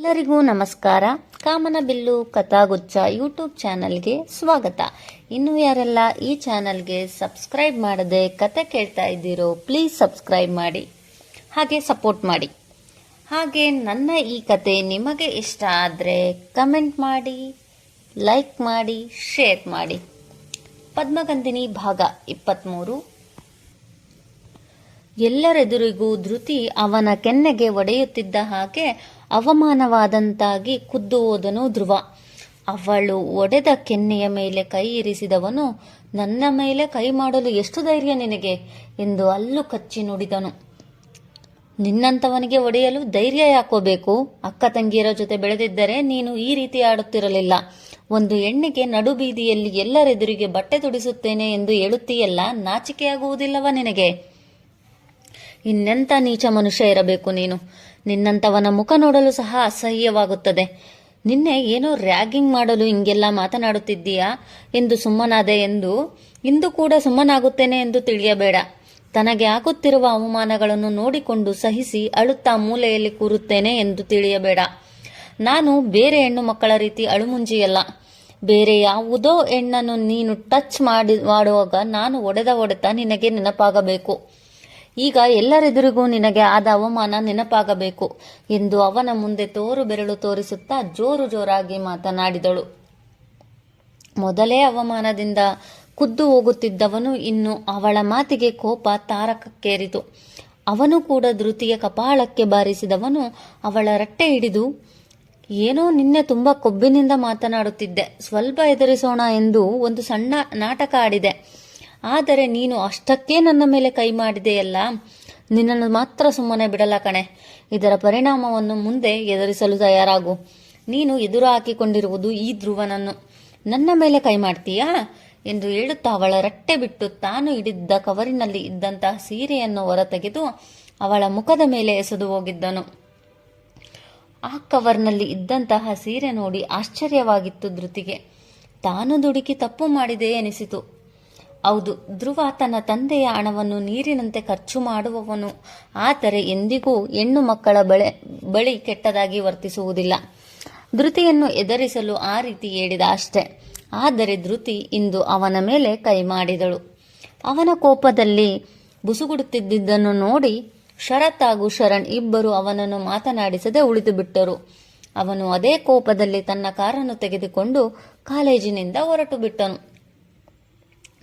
ಎಲ್ಲರಿಗೂ ನಮಸ್ಕಾರ. ಕಾಮನ bill ಕಥಾಗುಚ್ಛ YouTube ಚಾನಲ್ಗೆ ಸ್ವಾಗತ. ಇನ್ನು ಯಾರೆಲ್ಲ ಈ ಚಾನಲ್ಗೆ ಸಬ್ಸ್ಕ್ರೈಬ್ ಮಾಡದೆ ಕತೆ ಕೇಳ್ತಾ ಇದ್ದೀರೋ ಪ್ಲೀಸ್ ಸಬ್ಸ್ಕ್ರೈಬ್ ಮಾಡಿ. ಹಾಗೆ ಸಪೋರ್ಟ್ ಮಾಡಿ. ಹಾಗೆ ನನ್ನ ಈ ಕತೆ ನಿಮಗೆ ಇಷ್ಟ ಆದರೆ ಕಮೆಂಟ್ ಮಾಡಿ ಲೈಕ್ ಮಾಡಿ ಶೇರ್ ಮಾಡಿ. ಪದ್ಮಗಂಧಿನಿ ಭಾಗ ಇಪ್ಪತ್ತ್ಮೂರು ಎಲ್ಲರೆದುರಿಗೂ ಧೃತಿ ಅವನ ಕೆನ್ನೆಗೆ ಒಡೆಯುತ್ತಿದ್ದ ಹಾಗೆ ಅವಮಾನವಾದಂತಾಗಿ ಕುದ್ದು ಹೋದನು ಧ್ರುವ. ಅವಳು ಒಡೆದ ಕೆನ್ನೆಯ ಮೇಲೆ ಕೈ ಇರಿಸಿದವನು, ನನ್ನ ಮೇಲೆ ಕೈ ಮಾಡಲು ಎಷ್ಟು ಧೈರ್ಯ ನಿನಗೆ ಎಂದು ಅಲ್ಲು ಕಚ್ಚಿ ನುಡಿದನು. ನಿನ್ನಂಥವನಿಗೆ ಒಡೆಯಲು ಧೈರ್ಯ ಯಾಕೋಬೇಕು ಅಕ್ಕ ತಂಗಿಯರ ಜೊತೆ ಬೆಳೆದಿದ್ದರೆ ನೀನು ಈ ರೀತಿ ಆಡುತ್ತಿರಲಿಲ್ಲ. ಒಂದು ಹೆಣ್ಣಿಗೆ ನಡುಬೀದಿಯಲ್ಲಿ ಎಲ್ಲರೆದುರಿಗೆ ಬಟ್ಟೆ ತೊಡಿಸುತ್ತೇನೆ ಎಂದು ಹೇಳುತ್ತೀಯಲ್ಲ, ನಾಚಿಕೆಯಾಗುವುದಿಲ್ಲವ ನಿನಗೆ? ಇನ್ನೆಂಥ ನೀಚ ಮನುಷ್ಯ ಇರಬೇಕು ನೀನು? ನಿನ್ನಂಥವನ ಮುಖ ನೋಡಲು ಸಹ ಅಸಹ್ಯವಾಗುತ್ತದೆ. ನಿನ್ನೆ ಏನೋ ರ್ಯಾಗಿಂಗ್ ಮಾಡಲು ಹಿಂಗೆಲ್ಲ ಮಾತನಾಡುತ್ತಿದ್ದೀಯಾ? ಎಂದು ಸುಮ್ಮನಾದೆ ಎಂದು, ಇಂದು ಕೂಡ ಸುಮ್ಮನಾಗುತ್ತೇನೆ ಎಂದು ತಿಳಿಯಬೇಡ. ತನಗೆ ಆಗುತ್ತಿರುವ ಅವಮಾನಗಳನ್ನು ನೋಡಿಕೊಂಡು ಸಹಿಸಿ ಅಳುತ್ತಾ ಮೂಲೆಯಲ್ಲಿ ಕೂರುತ್ತೇನೆ ಎಂದು ತಿಳಿಯಬೇಡ. ನಾನು ಬೇರೆ ಹೆಣ್ಣು ಮಕ್ಕಳ ರೀತಿ ಅಳುಮುಂಜಿಯಲ್ಲ. ಬೇರೆ ಯಾವುದೋ ಹೆಣ್ಣನ್ನು ನೀನು ಟಚ್ ಮಾಡಿ, ಮಾಡುವಾಗ ನಾನು ಒಡೆದ ಒಡೆತ ನಿನಗೆ ನೆನಪಾಗಬೇಕು. ಈಗ ಎಲ್ಲರೆದುರಿಗೂ ನಿನಗೆ ಆದ ಅವಮಾನ ನೆನಪಾಗಬೇಕು ಎಂದು ಅವನ ಮುಂದೆ ತೋರು ಬೆರಳು ತೋರಿಸುತ್ತಾ ಜೋರು ಜೋರಾಗಿ ಮಾತನಾಡಿದಳು. ಮೊದಲೇ ಅವಮಾನದಿಂದ ಕುದ್ದು ಹೋಗುತ್ತಿದ್ದವನು ಇನ್ನು ಅವಳ ಮಾತಿಗೆ ಕೋಪ ತಾರಕಕ್ಕೇರಿತು. ಅವನು ಕೂಡ ಧೃತಿಯ ಕಪಾಳಕ್ಕೆ ಬಾರಿಸಿದವನು ಅವಳ ರಟ್ಟೆ ಹಿಡಿದು, ಏನೋ ನಿನ್ನೆ ತುಂಬಾ ಕೊಬ್ಬಿನಿಂದ ಮಾತನಾಡುತ್ತಿದ್ದೆ. ಸ್ವಲ್ಪ ಎದುರಿಸೋಣ ಎಂದು ಒಂದು ಸಣ್ಣ ನಾಟಕ ಆಡಿದೆ. ಆದರೆ ನೀನು ಅಷ್ಟಕ್ಕೇ ನನ್ನ ಮೇಲೆ ಕೈ ಮಾಡಿದೆಯಲ್ಲ? ನಿನ್ನನ್ನು ಮಾತ್ರ ಸುಮ್ಮನೆ ಬಿಡಲ್ಲ ಕಣೆ. ಇದರ ಪರಿಣಾಮವನ್ನು ಮುಂದೆ ಎದುರಿಸಲು ತಯಾರಾಗು. ನೀನು ಎದುರು ಹಾಕಿಕೊಂಡಿರುವುದು ಈ ಧ್ರುವನನ್ನು. ನನ್ನ ಮೇಲೆ ಕೈ ಮಾಡ್ತೀಯಾ? ಎಂದು ಹೇಳುತ್ತಾ ಅವಳ ರಟ್ಟೆ ಬಿಟ್ಟು ತಾನು ಹಿಡಿದ್ದ ಕವರಿನಲ್ಲಿ ಇದ್ದಂತಹ ಸೀರೆಯನ್ನು ಹೊರತೆಗೆದು ಅವಳ ಮುಖದ ಮೇಲೆ ಎಸೆದು ಹೋಗಿದ್ದನು. ಆ ಕವರ್ನಲ್ಲಿ ಇದ್ದಂತಹ ಸೀರೆ ನೋಡಿ ಆಶ್ಚರ್ಯವಾಗಿತ್ತು ಧೃತಿಗೆ. ತಾನು ದುಡುಕಿ ತಪ್ಪು ಮಾಡಿದೆ ಎನಿಸಿತು. ಹೌದು, ಧ್ರುವ ತನ್ನ ತಂದೆಯ ಹಣವನ್ನು ನೀರಿನಂತೆ ಖರ್ಚು ಮಾಡುವವನು. ಆದರೆ ಎಂದಿಗೂ ಹೆಣ್ಣು ಮಕ್ಕಳ ಬಳೆ, ಬಳಿ ಕೆಟ್ಟದಾಗಿ ವರ್ತಿಸುವುದಿಲ್ಲ. ಧೃತಿಯನ್ನು ಎದುರಿಸಲು ಆ ರೀತಿ ಹೇಳಿದ ಅಷ್ಟೆ ಆದರೆ ಧೃತಿ ಇಂದು ಅವನ ಮೇಲೆ ಕೈ ಮಾಡಿದಳು. ಅವನ ಕೋಪದಲ್ಲಿ ಬುಸುಗುಡುತ್ತಿದ್ದುದನ್ನು ನೋಡಿ ಶರತ್ ಹಾಗೂ ಶರಣ್ ಇಬ್ಬರು ಅವನನ್ನು ಮಾತನಾಡಿಸದೆ ಉಳಿದು ಬಿಟ್ಟರು. ಅವನು ಅದೇ ಕೋಪದಲ್ಲಿ ತನ್ನ ಕಾರನ್ನು ತೆಗೆದುಕೊಂಡು ಕಾಲೇಜಿನಿಂದ ಹೊರಟು ಬಿಟ್ಟನು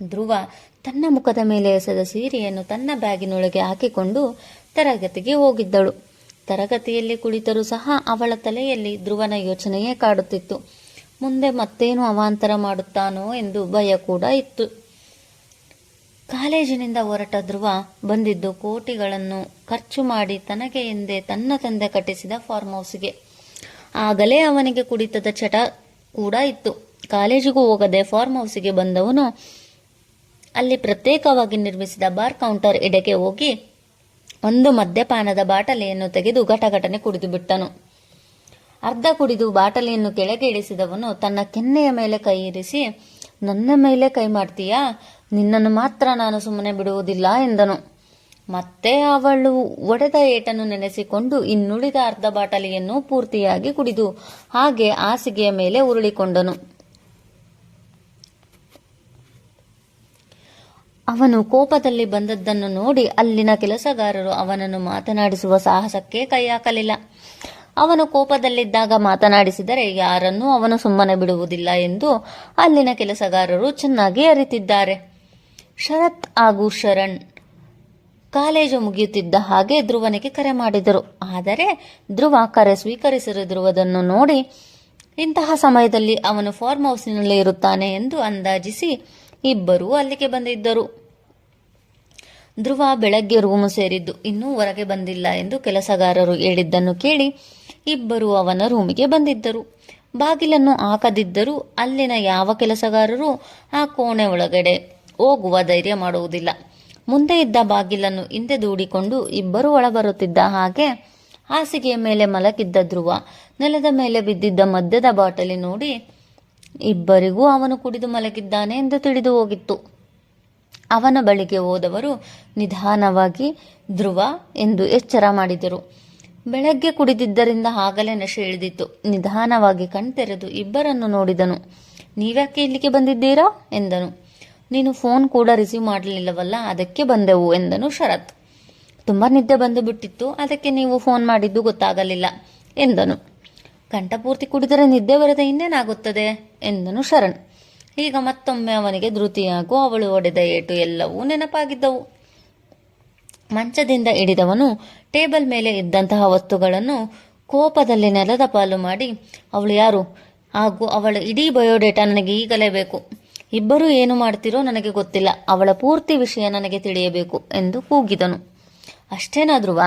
ಧ್ರುವ ತನ್ನ ಮುಖದ ಮೇಲೆ ಎಸೆದ ಸೀರೆಯನ್ನು ತನ್ನ ಬ್ಯಾಗಿನೊಳಗೆ ಹಾಕಿಕೊಂಡು ತರಗತಿಗೆ ಹೋಗಿದ್ದಳು. ತರಗತಿಯಲ್ಲಿ ಕುಳಿತರೂ ಸಹ ಅವಳ ತಲೆಯಲ್ಲಿ ಧ್ರುವನ ಯೋಚನೆಯೇ ಕಾಡುತ್ತಿತ್ತು. ಮುಂದೆ ಮತ್ತೇನು ಅವಾಂತರ ಮಾಡುತ್ತಾನೋ ಎಂದು ಭಯ ಕೂಡ ಇತ್ತು. ಕಾಲೇಜಿನಿಂದ ಹೊರಟ ಧ್ರುವ ಬಂದಿದ್ದು ಕೋಟಿಗಳನ್ನು ಖರ್ಚು ಮಾಡಿ ತನಗೆ ಎಂದೇ ತನ್ನ ತಂದೆ ಕಟ್ಟಿಸಿದ ಫಾರ್ಮ್ ಹೌಸ್ಗೆ. ಆಗಲೇ ಅವನಿಗೆ ಕುಡಿತದ ಚಟ ಕೂಡ ಇತ್ತು. ಕಾಲೇಜಿಗೂ ಹೋಗದೆ ಫಾರ್ಮ್ ಹೌಸ್ಗೆ ಬಂದವನು ಅಲ್ಲಿ ಪ್ರತ್ಯೇಕವಾಗಿ ನಿರ್ಮಿಸಿದ ಬಾರ್ ಕೌಂಟರ್ ಎಡೆಗೆ ಹೋಗಿ ಒಂದು ಮದ್ಯಪಾನದ ಬಾಟಲಿಯನ್ನು ತೆಗೆದು ಘಟಘಟನೆ ಕುಡಿದು ಬಿಟ್ಟನು. ಅರ್ಧ ಕುಡಿದು ಬಾಟಲಿಯನ್ನು ಕೆಳಗೆ ಇಳಿಸಿದವನು ತನ್ನ ಕೆನ್ನೆಯ ಮೇಲೆ ಕೈ ಇರಿಸಿ, ನನ್ನ ಮೇಲೆ ಕೈ ಮಾಡ್ತೀಯಾ? ನಿನ್ನನ್ನು ಮಾತ್ರ ನಾನು ಸುಮ್ಮನೆ ಬಿಡುವುದಿಲ್ಲ ಎಂದನು. ಮತ್ತೆ ಅವಳು ಒಡೆದ ಏಟನ್ನು ನೆನೆಸಿಕೊಂಡು ಇನ್ನುಳಿದ ಅರ್ಧ ಬಾಟಲಿಯನ್ನು ಪೂರ್ತಿಯಾಗಿ ಕುಡಿದು, ಹಾಗೆ ಹಾಸಿಗೆಯ ಮೇಲೆ ಉರುಳಿಕೊಂಡನು. ಅವನು ಕೋಪದಲ್ಲಿ ಬಂದದ್ದನ್ನು ನೋಡಿ ಅಲ್ಲಿನ ಕೆಲಸಗಾರರು ಅವನನ್ನು ಮಾತನಾಡಿಸುವ ಸಾಹಸಕ್ಕೆ ಕೈ ಹಾಕಲಿಲ್ಲ ಅವನು ಕೋಪದಲ್ಲಿದ್ದಾಗ ಮಾತನಾಡಿಸಿದರೆ ಯಾರನ್ನೂ ಅವನು ಸುಮ್ಮನೆ ಬಿಡುವುದಿಲ್ಲ ಎಂದು ಅಲ್ಲಿನ ಕೆಲಸಗಾರರು ಚೆನ್ನಾಗಿ ಅರಿತಿದ್ದಾರೆ. ಶರತ್ ಹಾಗೂ ಶರಣ್ ಕಾಲೇಜು ಮುಗಿಯುತ್ತಿದ್ದ ಹಾಗೆ ಧ್ರುವನಿಗೆ ಕರೆ ಮಾಡಿದರು. ಆದರೆ ಧ್ರುವ ಕರೆ ಸ್ವೀಕರಿಸಿರುವುದನ್ನು ನೋಡಿ ಇಂತಹ ಸಮಯದಲ್ಲಿ ಅವನು ಫಾರ್ಮ್ ಹೌಸ್ನಲ್ಲಿ ಇರುತ್ತಾನೆ ಎಂದು ಅಂದಾಜಿಸಿ ಇಬ್ಬರೂ ಅಲ್ಲಿಗೆ ಬಂದಿದ್ದರು. ಧ್ರುವ ಬೆಳಗ್ಗೆ ರೂಮು ಸೇರಿದ್ದು. ಇನ್ನೂ ಹೊರಗೆ ಬಂದಿಲ್ಲ ಎಂದು ಕೆಲಸಗಾರರು ಹೇಳಿದ್ದನ್ನು ಕೇಳಿ ಇಬ್ಬರು ಅವನ ರೂಮಿಗೆ ಬಂದಿದ್ದರು. ಬಾಗಿಲನ್ನು ಹಾಕದಿದ್ದರೂ ಅಲ್ಲಿನ ಯಾವ ಕೆಲಸಗಾರರು ಆ ಕೋಣೆ ಒಳಗಡೆ ಹೋಗುವ ಧೈರ್ಯ ಮಾಡುವುದಿಲ್ಲ. ಮುಂದೆ ಇದ್ದ ಬಾಗಿಲನ್ನು ಹಿಂದೆ ದೂಡಿಕೊಂಡು ಇಬ್ಬರು ಒಳಬರುತ್ತಿದ್ದ ಹಾಗೆ ಹಾಸಿಗೆಯ ಮೇಲೆ ಮಲಗಿದ್ದ ಧ್ರುವ ನೆಲದ ಮೇಲೆ ಬಿದ್ದಿದ್ದ ಮದ್ಯದ ಬಾಟಲಿ ನೋಡಿ ಇಬ್ಬರಿಗೂ ಅವನು ಕುಡಿದು ಮಲಗಿದ್ದಾನೆ ಎಂದು ತಿಳಿದು ಹೋಗಿತ್ತು. ಅವನ ಬಳಿಗೆ ಹೋದವರು ನಿಧಾನವಾಗಿ ಧ್ರುವ ಎಂದು ಎಚ್ಚರ ಮಾಡಿದರು. ಬೆಳಗ್ಗೆ ಕುಡಿದಿದ್ದರಿಂದ ಆಗಲೇ ನಶೆ ಇಳಿದಿತ್ತು. ನಿಧಾನವಾಗಿ ಕಣ್ತೆರೆದು ಇಬ್ಬರನ್ನು ನೋಡಿದನು. ನೀವ್ಯಾಕೆ ಇಲ್ಲಿಗೆ ಬಂದಿದ್ದೀರಾ? ಎಂದನು. ನೀನು ಫೋನ್ ಕೂಡ ರಿಸೀವ್ ಮಾಡಲಿಲ್ಲವಲ್ಲ, ಅದಕ್ಕೆ ಬಂದೆವು, ಎಂದನು ಶರತ್. ತುಂಬ ನಿದ್ದೆ ಬಂದು ಬಿಟ್ಟಿತ್ತು, ಅದಕ್ಕೆ ನೀವು ಫೋನ್ ಮಾಡಿದ್ದು ಗೊತ್ತಾಗಲಿಲ್ಲ, ಎಂದನು. ಕಂಠಪೂರ್ತಿ ಕುಡಿದರೆ ನಿದ್ದೆ ಬರದೆ ಇನ್ನೇನಾಗುತ್ತದೆ? ಎಂದನು ಶರಣ್. ಈಗ ಮತ್ತೊಮ್ಮೆ ಅವನಿಗೆ ಧೃತಿಯಾಗೂ, ಅವಳು ಒಡೆದ ಏಟು ಎಲ್ಲವೂ ನೆನಪಾಗಿದ್ದವು. ಮಂಚದಿಂದ ಹಿಡಿದವನು, ಟೇಬಲ್ ಮೇಲೆ ಇದ್ದಂತಹ ವಸ್ತುಗಳನ್ನು ಕೋಪದಲ್ಲಿ ನೆಲದ ಪಾಲು ಮಾಡಿ, ಅವಳು ಯಾರು? ಹಾಗೂ ಅವಳ ಇಡೀ ಬಯೋಡೇಟಾ ನನಗೆ ಈಗಲೇ ಬೇಕು. ಇಬ್ಬರೂ ಏನು ಮಾಡ್ತಿರೋ ನನಗೆ ಗೊತ್ತಿಲ್ಲ. ಅವಳ ಪೂರ್ತಿ ವಿಷಯ ನನಗೆ ತಿಳಿಯಬೇಕು ಎಂದು ಕೂಗಿದನು. ಅಷ್ಟೇನಾದ್ರೂ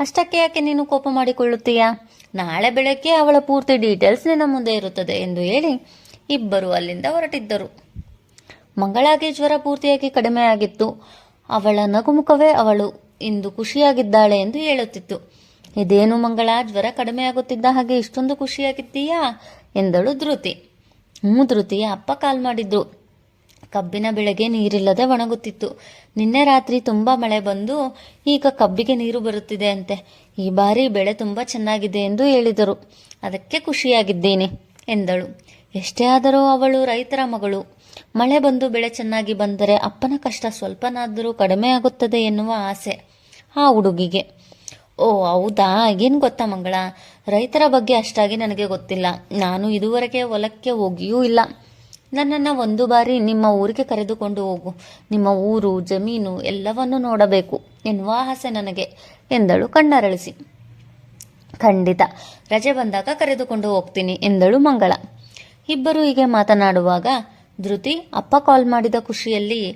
ಅಷ್ಟಕ್ಕೆ ಯಾಕೆ ನೀನು ಕೋಪ ಮಾಡಿಕೊಳ್ಳುತ್ತೀಯಾ? ನಾಳೆ ಬೆಳಗ್ಗೆ ಅವಳ ಪೂರ್ತಿ ಡೀಟೇಲ್ಸ್ ನಿನ್ನ ಮುಂದೆ ಇರುತ್ತದೆ ಎಂದು ಹೇಳಿ ಇಬ್ಬರು ಅಲ್ಲಿಂದ ಹೊರಟಿದ್ದರು. ಮಂಗಳಾಗೆ ಜ್ವರ ಪೂರ್ತಿಯಾಗಿ ಕಡಿಮೆಯಾಗಿತ್ತು. ಅವಳ ನಗುಮುಖವೇ ಅವಳು. ಇಂದು ಖುಷಿಯಾಗಿದ್ದಾಳೆ ಎಂದು ಹೇಳುತ್ತಿತ್ತು. ಇದೇನು ಮಂಗಳ, ಜ್ವರ ಕಡಿಮೆಯಾಗುತ್ತಿದ್ದ ಹಾಗೆ ಇಷ್ಟೊಂದು ಖುಷಿಯಾಗಿದ್ದೀಯಾ? ಎಂದಳು ಧೃತಿ. ಹ್ಞೂ ಧೃತಿ ಅಪ್ಪ ಕಾಲ್ ಮಾಡಿದ್ರು. ಕಬ್ಬಿನ ಬೆಳೆಗೆ ನೀರಿಲ್ಲದೆ ಒಣಗುತ್ತಿತ್ತು. ನಿನ್ನೆ ರಾತ್ರಿ ತುಂಬ ಮಳೆ ಬಂದು ಈಗ ಕಬ್ಬಿಗೆ ನೀರು ಬರುತ್ತಿದೆ ಅಂತೆ. ಈ ಬಾರಿ ಬೆಳೆ ತುಂಬ ಚೆನ್ನಾಗಿದೆ ಎಂದು ಹೇಳಿದರು. ಅದಕ್ಕೆ ಖುಷಿಯಾಗಿದ್ದೇನೆ ಎಂದಳು. ಎಷ್ಟೇ ಆದರೂ ಅವಳು ರೈತರ ಮಗಳು. ಮಳೆ ಬಂದು ಬೆಳೆ ಚೆನ್ನಾಗಿ ಬಂದರೆ ಅಪ್ಪನ ಕಷ್ಟ ಸ್ವಲ್ಪನಾದರೂ ಕಡಿಮೆ ಆಗುತ್ತದೆ ಎನ್ನುವ ಆಸೆ ಆ ಹುಡುಗಿಗೆ. ಓ, ಹೌದಾ? ಏನು ಗೊತ್ತಾ ಮಂಗಳ? ರೈತರ ಬಗ್ಗೆ ಅಷ್ಟಾಗಿ ನನಗೆ ಗೊತ್ತಿಲ್ಲ. ನಾನು ಇದುವರೆಗೆ ಹೊಲಕ್ಕೆ ಹೋಗಿಯೂ ಇಲ್ಲ. ನನ್ನನ್ನು ಒಂದು ಬಾರಿ ನಿಮ್ಮ ಊರಿಗೆ ಕರೆದುಕೊಂಡು ಹೋಗು. ನಿಮ್ಮ ಊರು, ಜಮೀನು ಎಲ್ಲವನ್ನು ನೋಡಬೇಕು. ಎನ್ನುವ ಆಸೆ ನನಗೆ ಎಂದಳು ಕಣ್ಣರಳಿಸಿ. ಖಂಡಿತ, ರಜೆ ಬಂದಾಗ ಕರೆದುಕೊಂಡು ಹೋಗ್ತೀನಿ ಎಂದಳು ಮಂಗಳ. ಇಬ್ಬರು ಹೀಗೆ ಮಾತನಾಡುವಾಗ ಧೃತಿ ಅಪ್ಪ ಕಾಲ್ ಮಾಡಿದ ಖುಷಿಯಲ್ಲಿ,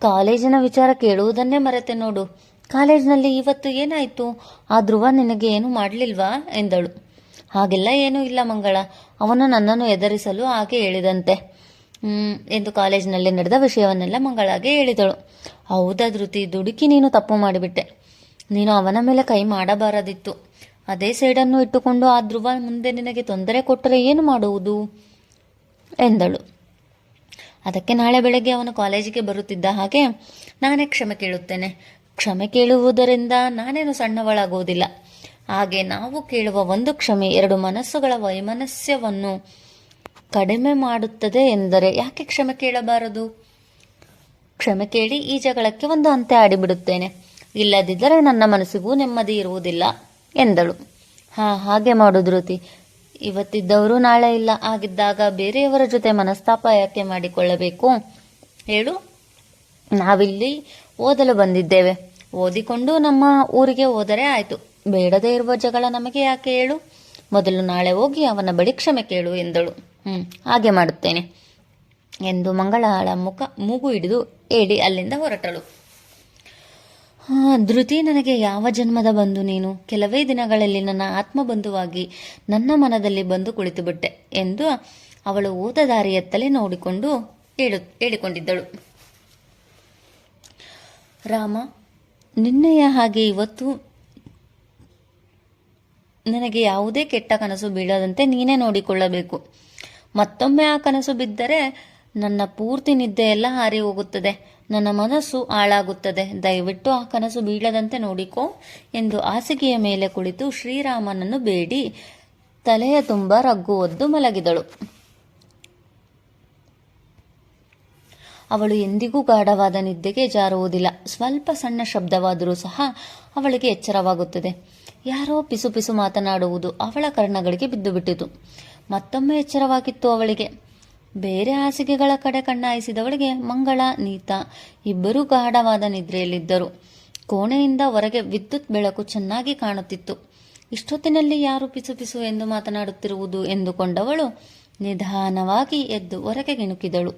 ಕಾಲೇಜಿನ ವಿಚಾರ ಕೇಳುವುದನ್ನೇ ಮರೆತೆ ನೋಡು. ಕಾಲೇಜಿನಲ್ಲಿ ಇವತ್ತು ಏನಾಯಿತು? ಆ ಧ್ರುವ ನಿನಗೆ ಏನು ಮಾಡಲಿಲ್ವಾ? ಎಂದಳು. ಹಾಗೆಲ್ಲ ಏನೂ ಇಲ್ಲ ಮಂಗಳ. ಅವನು ನನ್ನನ್ನು ಎದುರಿಸಲು ಹಾಗೆ ಹೇಳಿದಂತೆ. ಎಂದು ಕಾಲೇಜಿನಲ್ಲಿ ನಡೆದ ವಿಷಯವನ್ನೆಲ್ಲ ಮಂಗಳಾಗೆ ಹೇಳಿದಳು. ಹೌದಾ ಧೃತಿ, ದುಡುಕಿ ನೀನು ತಪ್ಪು ಮಾಡಿಬಿಟ್ಟೆ. ನೀನು ಅವನ ಮೇಲೆ ಕೈ ಮಾಡಬಾರದಿತ್ತು. ಅದೇ ಸೈಡನ್ನು ಇಟ್ಟುಕೊಂಡು ಆ ಧ್ರುವ ಮುಂದೆ ನಿನಗೆ ತೊಂದರೆ ಕೊಟ್ಟರೆ ಏನು ಮಾಡುವುದು? ಎಂದಳು. ಅದಕ್ಕೆ ನಾಳೆ ಬೆಳಗ್ಗೆ ಅವನು ಕಾಲೇಜಿಗೆ ಬರುತ್ತಿದ್ದ ಹಾಗೆ ನಾನೇ ಕ್ಷಮೆ ಕೇಳುತ್ತೇನೆ. ಕ್ಷಮೆ ಕೇಳುವುದರಿಂದ ನಾನೇನು ಸಣ್ಣವಳಾಗುವುದಿಲ್ಲ. ಹಾಗೆ ನಾವು ಕೇಳುವ ಒಂದು ಕ್ಷಮೆ ಎರಡು ಮನಸ್ಸುಗಳ ವೈಮನಸ್ಯವನ್ನು ಕಡಿಮೆ ಮಾಡುತ್ತದೆ ಎಂದರೆ ಯಾಕೆ ಕ್ಷಮೆ ಕೇಳಬಾರದು? ಕ್ಷಮೆ ಕೇಳಿ ಈ ಜಗಳಕ್ಕೆ ಒಂದು ಅಂತ್ಯ ಆಡಿಬಿಡುತ್ತೇನೆ. ಇಲ್ಲದಿದ್ದರೆ ನನ್ನ ಮನಸ್ಸಿಗೂ ನೆಮ್ಮದಿ ಇರುವುದಿಲ್ಲ ಎಂದಳು. ಹಾ, ಹಾಗೆ ಮಾಡು ಧೃತಿ. ಇವತ್ತಿದ್ದವರು ನಾಳೆ ಇಲ್ಲ. ಆಗಿದ್ದಾಗ ಬೇರೆಯವರ ಜೊತೆ ಮನಸ್ತಾಪ ಯಾಕೆ ಮಾಡಿಕೊಳ್ಳಬೇಕು? ಹೇಳು. ನಾವಿಲ್ಲಿ ಓದಲು ಬಂದಿದ್ದೇವೆ. ಓದಿಕೊಂಡು ನಮ್ಮ ಊರಿಗೆ ಹೋದರೆ ಆಯಿತು. ಬೇಡದೇ ಇರುವ ಜಗಳ ನಮಗೆ ಯಾಕೆ ಹೇಳು? ಮೊದಲು ನಾಳೆ ಹೋಗಿ ಅವನ ಬಳಿ ಕ್ಷಮೆ ಕೇಳು ಎಂದಳು. ಹ್ಮ್, ಹಾಗೆ ಮಾಡುತ್ತೇನೆ. ಎಂದು ಮಂಗಳಾಳ ಮುಖ ಮೂಗು ಹಿಡಿದು ಹೇಳಿ ಅಲ್ಲಿಂದ ಹೊರಟಳು. ಧೃತಿ, ನನಗೆ ಯಾವ ಜನ್ಮದ ಬಂದು ನೀನು? ಕೆಲವೇ ದಿನಗಳಲ್ಲಿ ನನ್ನ ಆತ್ಮಬಂಧುವಾಗಿ ನನ್ನ ಮನದಲ್ಲಿ ಬಂದು ಕುಳಿತುಬಿಟ್ಟೆ ಎಂದು ಅವಳು ಓದ ದಾರಿಯತ್ತಲೇ ನೋಡಿಕೊಂಡು ಹೇಳು, ಹೇಳಿಕೊಂಡಿದ್ದಳು. ರಾಮ, ನಿನ್ನೆಯ ಹಾಗೆ ಇವತ್ತು ನನಗೆ ಯಾವುದೇ ಕೆಟ್ಟ ಕನಸು ಬೀಳದಂತೆ ನೀನೇ ನೋಡಿಕೊಳ್ಳಬೇಕು. ಮತ್ತೊಮ್ಮೆ ಆ ಕನಸು ಬಿದ್ದರೆ ನನ್ನ ಪೂರ್ತಿ ನಿದ್ದೆಯೆಲ್ಲ ಹಾರಿ ಹೋಗುತ್ತದೆ. ನನ್ನ ಮನಸ್ಸು ಹಾಳಾಗುತ್ತದೆ. ದಯವಿಟ್ಟು ಆ ಕನಸು ಬೀಳದಂತೆ ನೋಡಿಕೋ ಎಂದು ಹಾಸಿಗೆಯ ಮೇಲೆ ಕುಳಿತು ಶ್ರೀರಾಮನನ್ನು ಬೇಡಿ. ತಲೆಯ ತುಂಬ ರಗ್ಗು ಒದ್ದು ಮಲಗಿದಳು. ಅವಳು ಎಂದಿಗೂ ಗಾಢವಾದ ನಿದ್ದೆಗೆ ಜಾರುವುದಿಲ್ಲ. ಸ್ವಲ್ಪ ಸಣ್ಣ ಶಬ್ದವಾದರೂ ಸಹ ಅವಳಿಗೆ ಎಚ್ಚರವಾಗುತ್ತದೆ. ಯಾರೋ ಪಿಸು ಪಿಸು ಮಾತನಾಡುವುದು ಅವಳ ಕರ್ಣಗಳಿಗೆ ಬಿದ್ದು ಬಿಟ್ಟಿತು ಮತ್ತೊಮ್ಮೆ ಎಚ್ಚರವಾಗಿತ್ತು ಅವಳಿಗೆ. ಬೇರೆ ಹಾಸಿಗೆಗಳ ಕಡೆ ಕಣ್ಣಾಯಿಸಿದವಳಿಗೆ ಮಂಗಳ, ನೀತಾ, ಇಬ್ಬರೂ ಗಾಢವಾದ ನಿದ್ರೆಯಲ್ಲಿದ್ದರು. ಕೋಣೆಯಿಂದ ಹೊರಗೆ ವಿದ್ಯುತ್ ಬೆಳಕು ಚೆನ್ನಾಗಿ ಕಾಣುತ್ತಿತ್ತು. ಇಷ್ಟೊತ್ತಿನಲ್ಲಿ ಯಾರು ಪಿಸು ಪಿಸು ಎಂದು ಮಾತನಾಡುತ್ತಿರುವುದು ಎಂದುಕೊಂಡವಳು ನಿಧಾನವಾಗಿ ಎದ್ದು ಹೊರಗೆ ಗಿಣುಕಿದಳು.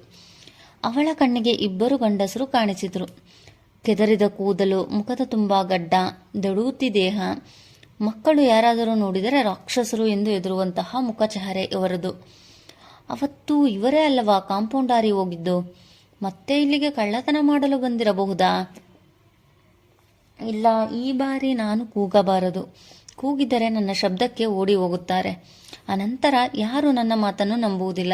ಅವಳ ಕಣ್ಣಿಗೆ ಇಬ್ಬರು ಗಂಡಸರು ಕಾಣಿಸಿದರು. ಕೆದರಿದ ಕೂದಲು, ಮುಖದ ತುಂಬ ಗಡ್ಡ, ದಡೂತಿ ದೇಹ ಮಕ್ಕಳು ಯಾರಾದರೂ ನೋಡಿದರೆ ರಾಕ್ಷಸರು ಎಂದು ಎದುರುವಂತಹ ಮುಖಚಹರೆ ಇವರದು. ಅವತ್ತು ಇವರೇ ಅಲ್ಲವಾ ಕಾಂಪೌಂಡಾರಿ ಹೋಗಿದ್ದು? ಮತ್ತೆ ಇಲ್ಲಿಗೆ ಕಳ್ಳತನ ಮಾಡಲು ಬಂದಿರಬಹುದಾ? ಇಲ್ಲ, ಈ ಬಾರಿ ನಾನು ಕೂಗಬಾರದು. ಕೂಗಿದರೆ ನನ್ನ ಶಬ್ದಕ್ಕೆ ಓಡಿ ಹೋಗುತ್ತಾರೆ. ಅನಂತರ ಯಾರು ನನ್ನ ಮಾತನ್ನು ನಂಬುವುದಿಲ್ಲ.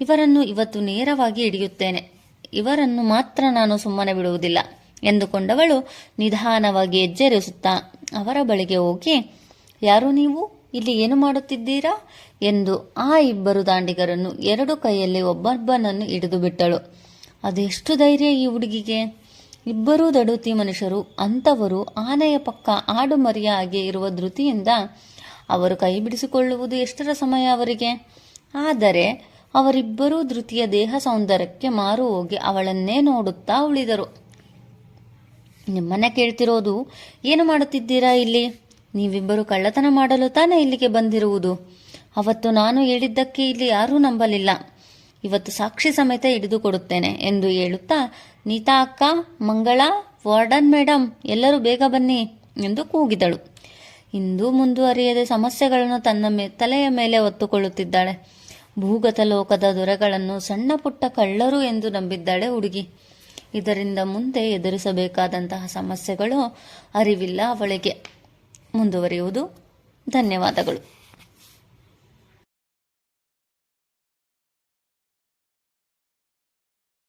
ಇವರನ್ನು ಇವತ್ತು ನೇರವಾಗಿ ಹಿಡಿಯುತ್ತೇನೆ. ಇವರನ್ನು ಮಾತ್ರ ನಾನು ಸುಮ್ಮನೆ ಬಿಡುವುದಿಲ್ಲ. ಎಂದುಕೊಂಡವಳು ನಿಧಾನವಾಗಿ ಎಜ್ಜೆರಿಸುತ್ತಾ, ಅವರ ಬಳಿಗೆ ಹೋಗಿ, ಯಾರು ನೀವು? ಇಲ್ಲಿ ಏನು ಮಾಡುತ್ತಿದ್ದೀರಾ? ಎಂದು ಆ ಇಬ್ಬರು ದಾಂಡಿಗರನ್ನು ಎರಡು ಕೈಯಲ್ಲಿ ಒಬ್ಬೊಬ್ಬನನ್ನು ಹಿಡಿದು ಬಿಟ್ಟಳು. ಅದೆಷ್ಟು ಧೈರ್ಯ ಈ ಹುಡುಗಿಗೆ? ಇಬ್ಬರೂ ದಡುತಿ ಮನುಷ್ಯರು, ಅಂಥವರು ಆನೆಯ ಪಕ್ಕ ಆಡು ಮರಿಯ ಹಾಗೆ ಇರುವ ಧೃತಿಯಿಂದ ಅವರು ಕೈ ಬಿಡಿಸಿಕೊಳ್ಳುವುದು ಎಷ್ಟರ ಸಮಯ ಅವರಿಗೆ? ಆದರೆ ಅವರಿಬ್ಬರೂ ಧೃತಿಯ ದೇಹ ಸೌಂದರ್ಯಕ್ಕೆ ಮಾರು ಹೋಗಿ ಅವಳನ್ನೇ ನೋಡುತ್ತಾ ಉಳಿದರು. ನಿಮ್ಮನ್ನ ಕೇಳ್ತಿರೋದು, ಏನು ಮಾಡುತ್ತಿದ್ದೀರಾ ಇಲ್ಲಿ? ನೀವಿಬ್ಬರು ಕಳ್ಳತನ ಮಾಡಲು ತಾನೇ ಇಲ್ಲಿಗೆ ಬಂದಿರುವುದು. ಅವತ್ತು ನಾನು ಹೇಳಿದ್ದಕ್ಕೆ ಇಲ್ಲಿ ಯಾರೂ ನಂಬಲಿಲ್ಲ. ಇವತ್ತು ಸಾಕ್ಷಿ ಸಮೇತ ಹಿಡಿದುಕೊಡುತ್ತೇನೆ ಎಂದು ಹೇಳುತ್ತಾ, ನೀತಾ ಅಕ್ಕ, ಮಂಗಳ, ವಾರ್ಡನ್ ಮೇಡಮ್ ಎಲ್ಲರೂ ಬೇಗ ಬನ್ನಿ ಎಂದು ಕೂಗಿದಳು. ಇಂದು ಮುಂದುವರಿಯದೆ ಸಮಸ್ಯೆಗಳನ್ನು ತನ್ನ ಮೇ, ತಲೆಯ ಮೇಲೆ ಒತ್ತುಕೊಳ್ಳುತ್ತಿದ್ದಾಳೆ ಭೂಗತ ಲೋಕದ ದೊರೆಗಳನ್ನು ಸಣ್ಣ ಪುಟ್ಟ ಕಳ್ಳರು ಎಂದು ನಂಬಿದ್ದಾಳೆ ಹುಡುಗಿ. ಇದರಿಂದ ಮುಂದೆ ಎದುರಿಸಬೇಕಾದಂತಹ ಸಮಸ್ಯೆಗಳು ಅರಿವಿಲ್ಲ ಅವಳಿಗೆ ಮುಂದುವರಿಯುವುದು. ಧನ್ಯವಾದಗಳು.